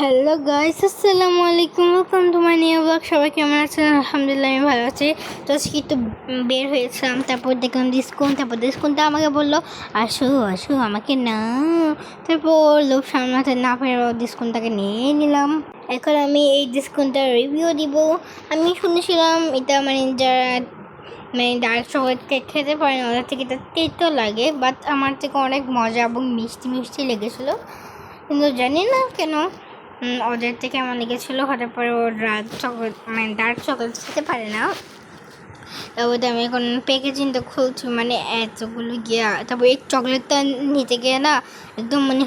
Hello guys আসসালামু আলাইকুম। Welcome to my new blog সবাই কেমন আছেন? আলহামদুলিল্লাহ, আমি ভালো আছি। তো আজকে একটু বের হয়েছিলাম। তারপর দেখলাম ডিসকাউন্ট তারপর ডিসকাউন্টটা আমাকে বলল, আসো আসো, আমাকে না। তারপর লোক সামলাতে না পেরে ডিসকাউন্টটাকে নিয়ে নিলাম। এখন আমি এই ডিসকাউন্টটার রিভিউ দিব। আমি শুনেছিলাম, এটা মানে যারা মানে ডার্ক চকলেট কেক খেতে পারে না ওদের থেকে এটা তেতো লাগে। বাট আমার থেকে অনেক মজা এবং মিষ্টি মিষ্টি লেগেছিলো। কিন্তু জানি না কেন ওদের থেকে আমার লেগেছিল হঠাৎ পরে ও ডার্ক চকলেট মানে ডার্ক চকলেট খেতে পারে না। তারপর তো আমি এখন প্যাকেজিংটা খুলছি মানে এতগুলো গিয়া, তারপর এই চকলেটটা নিতে গিয়ে না, একদম মানে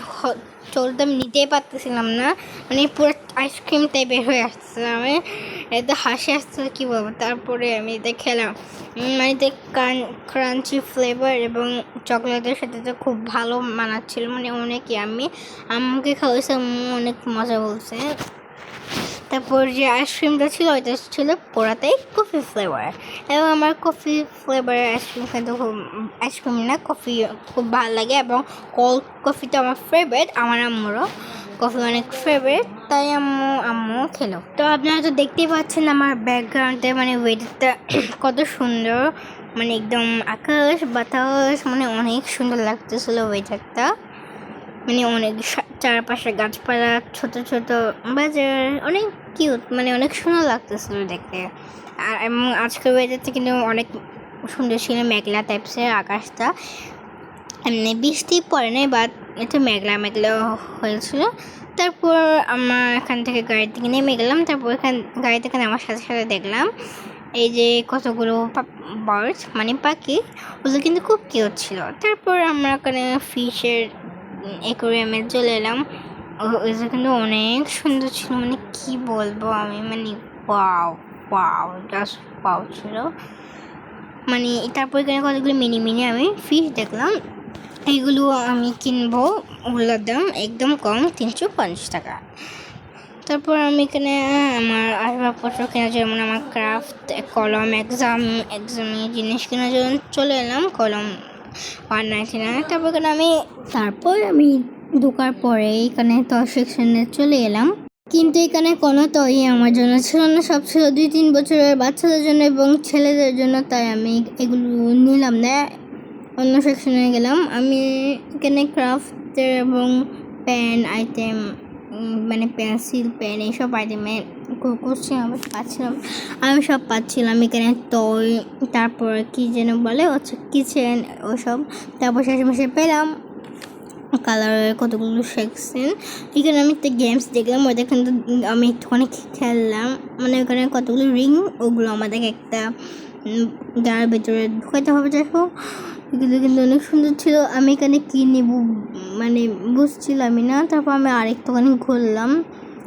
চকলেটটা আমি নিতেই পারতেছিলাম না। মানে পুরো আইসক্রিম টাইপের হয়ে আসছে আমি। এতে হাসি আসছে, কি বলব? তারপরে আমি এটা খেলাম। মানে কান ক্রাঞ্চি ফ্লেভার এবং চকলেটের সাথে তো খুব ভালো মানাচ্ছিল। মানে অনেকই, আমি আমাকে খাওয়াইছে অনেক মজা বলছে। তারপর যে আইসক্রিমটা ছিল, ওইটা ছিল পোড়াতেই কফি ফ্লেভার এবং আমার কফি ফ্লেভারের আইসক্রিম খেতে খুব আইসক্রিম না কফি খুব ভালো লাগে এবং কোল্ড কফিটা আমার ফেভারিট আমার আম্মুরও কফি অনেক ফেভারিট তাই আম্মু আম্মু খেলো। তো আপনারা তো দেখতেই পাচ্ছেন আমার ব্যাকগ্রাউন্ডে মানে ওয়েদারটা কত সুন্দর মানে একদম আকাশ বাতাস মানে অনেক সুন্দর লাগতেছিল ওয়েদারটা মানে অনেক চারপাশে গাছপালা, ছোট ছোট বাজার, অনেক কিউট মানে অনেক সুন্দর লাগতেছিল দেখতে। আর এবং আজকের ওয়েদারটা কিন্তু অনেক সুন্দর ছিল, মেঘলা টাইপসের আকাশটা। এমনি বৃষ্টি পড়ে নাই বাট একটু মেঘলা মেঘলা হয়েছিল। তারপর আমার এখান থেকে গাড়ি থেকে নেমে গেলাম, তারপর এখান গাড়ি থেকে আমার সাথে সাথে দেখলাম, এই যে কতগুলো বার্ডস মানে পাখি, ওগুলো কিন্তু খুব কিউট ছিল। তারপর আমরা ওখানে ফিশের অ্যাকোরিয়ামে চলে এলাম। ওইটা কিন্তু অনেক সুন্দর ছিল। মানে কি বলব আমি? মানে পাও পাও জাস্ট ওয়াও ছিল। মানে তারপর এখানে কতগুলো মিনি মিনি আমি ফিশ দেখলাম। এইগুলো আমি কিনবো ওগুলোর দাম একদম কম, তিনশো পঞ্চাশ টাকা। তারপর আমি এখানে আমার আসবাবপত্র কেনার জন্য, যেমন আমার ক্রাফট কলম এক্সাম এক্সামে জিনিস কেনার জন্য চলে এলাম। কলম ওয়ান নাইনটি নাইন তারপর এখানে আমি তারপর আমি ঢোকার পরে এখানে টয় সেকশনে চলে এলাম। কিন্তু এখানে কোনো টয়ই আমার জন্য ছিল না, সব ছিল দুই তিন বছরের বাচ্চাদের জন্য এবং ছেলেদের জন্য, তাই আমি এগুলো নিলাম। না অন্য সেকশনে গেলাম। আমি এখানে ক্রাফটের এবং পেন আইটেম মানে পেন্সিল, পেন এইসব আইটেমে করছিলাম পাচ্ছিলাম। আমি সব পাচ্ছিলাম, এখানে তৈ তারপর কি যেন বলে, হচ্ছে কিচেন ওসব। তারপর শেষমেশে পেলাম। কালারের কতগুলো সেকশন এখানে আমি একটা গেমস দেখলাম ওইটা কিন্তু আমি একটুখানি খেললাম। মানে ওখানে কতগুলো রিং ওগুলো আমাদেরকে একটা যার ভেতরে ঢুকাতে হবে দেখো এগুলো কিন্তু অনেক সুন্দর ছিল। আমি এখানে কী নেব মানে বুঝছিলামই না। তারপর আমি আরেকটুখানি ঘুরলাম।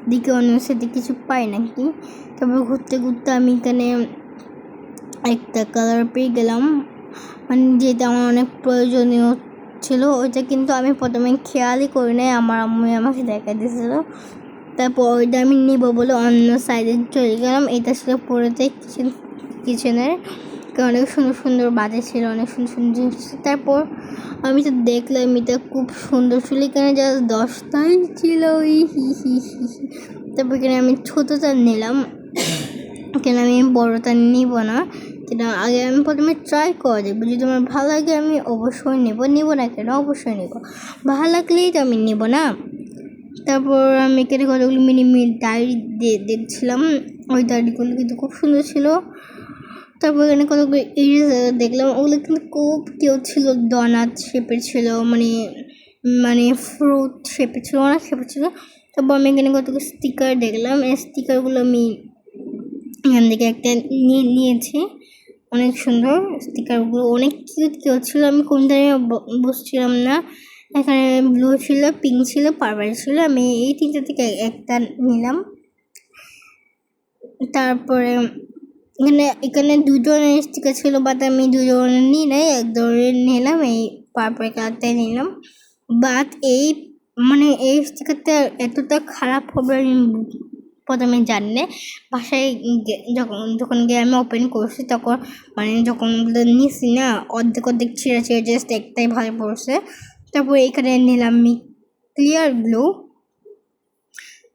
দিকে অন্য সাথে কিছু পাই নাকি। তারপর ঘুরতে ঘুরতে আমি এখানে একটা কালার পেয়ে গেলাম। মানে যেটা আমার অনেক প্রয়োজনীয় ছিল ওইটা কিন্তু আমি প্রথমে খেয়ালই করি নাই, আমার আম্মু আমাকে দেখা দিয়েছিল তারপর ওইটা আমি নিব বলে অন্য সাইডে চলে গেলাম, এটা ছিল পুরোতে কিচেন কিচেনের অনেক সুন্দর সুন্দর বাজে ছিল, অনেক সুন্দর সুন্দর জিনিস। তারপর আমি তো দেখলাম এটা খুব সুন্দর ছিল, এখানে যা দশটাই ছিল, ওই হি হি হি। তারপর এখানে আমি ছোটোটা নিলাম কেন আমি বড়টা নিব না কেন আগে আমি প্রথমে ট্রাই করে দেখব। যদি আমার ভালো লাগে, আমি অবশ্যই নেব। নিব না কেন? অবশ্যই নেব। ভালো লাগলেই তো আমি নেব না? তারপর আমি এখানে কতগুলো মিনি মিনি ডায়েরি দেখছিলাম। ওই ডায়েরিগুলো কিন্তু খুব সুন্দর ছিল। তারপর এখানে কতগুলো ইরেজার দেখলাম। ওগুলো কিন্তু খুব কেউ ছিল। ডনাট শেপের ছিল মানে মানে ফ্রুট শেপের ছিল অনেক শেপের ছিল। তারপর আমি এখানে কতগুলো স্টিকার দেখলাম। এই স্টিকারগুলো আমি এখান থেকে একটা নিয়ে নিয়েছি। অনেক সুন্দর স্টিকারগুলো, অনেক কিউট কিউট ছিল। আমি কোনটা নিয়ে ব- বুঝছিলাম না। এখানে ব্লু ছিল পিঙ্ক ছিল পার্পল ছিল। আমি এই তিনটা থেকে একটা নিলাম। তারপরে এখানে এখানে দুজনের স্টিকার ছিল বাট আমি দুজনের নিই নাই। এক ধরনের নিলাম, এই পার্পল কালারটাই নিলাম। বাট এই মানে এই স্টিকারটা এতটা খারাপ হবে আমি প্রথমে জানলে বাসায় যখন যখন গিয়ে আমি ওপেন করছি তখন মানে যখন নিছি না, অর্ধেক অর্ধেক ছিঁড়ে ছিঁড়ে জাস্ট একটাই ভালো পড়ছে। তারপর এখানে নিলাম আমি ক্লিয়ার ব্লু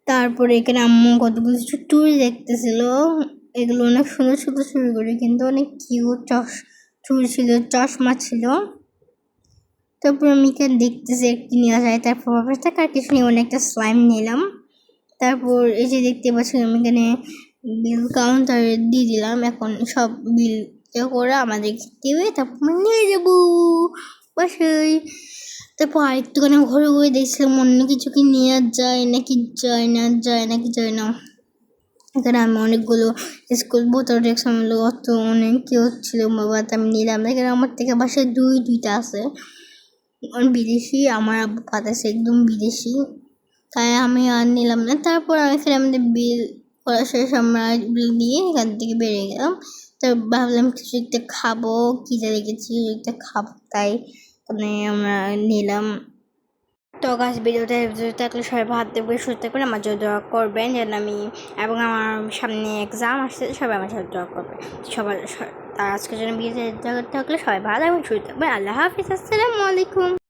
তারপরে এখানে আম্মু কতগুলো চুরি দেখতেছিল। এগুলো অনেক সুন্দর সুন্দর চুরি করে, কিন্তু অনেক কিউট চশ চুরি ছিল, চশমা ছিল। তারপর আমি এখানে দেখতেছি একটি নেওয়া যায়, তারপর আর কিছু নিয়ে অনেকটা স্লাইম নিলাম। তারপর এই যে দেখতে পাচ্ছি আমি এখানে বিল কাউন্টারে দিয়ে দিলাম। এখন সব বিল করে আমাদের দেবে তারপর নিয়ে যাব। বাসায়। তারপর আরেকটুখানি ঘুরে ঘুরে দেখছিলাম, অন্য কিছু কি নেওয়া যায় নাকি যায় না, যায় নাকি যায় না। এখানে আমি অনেকগুলো স্কুল বোতল দেখছিলাম অত অনেক কি হচ্ছিল, বাবা আমি নিলাম। এখানে আমার থেকে বাসায় দুই, দুইটা আছে। বিদেশি, আমার আব্বু পাতাছে একদম বিদেশি। তাই আমি আর নিলাম না। তারপর আমি এখানে আমাদের বিল করা শেষ, আমরা বিল দিয়ে এখান থেকে বেরিয়ে গেলাম। তো ভাবলাম কিছু একটা খাব, খিদে লেগেছে, কিছু একটা খাব, তাই মানে আমরা নিলাম। তো গাছ ভিডিওতে থাকলে সবাই ভাত দেবে সুস্থ থাকবেন, আমার জন্য দোয়া করবেন যেন আমি এবং আমার সামনে এক্সাম আসছে, সবাই আমার সাথে দোয়া করবে সবার তার আজকের জন্য ভিডিও থাকলে সবাই ভালো এবং সুস্থ থাকবেন। আল্লাহ হাফিজ, আসসালামু আলাইকুম।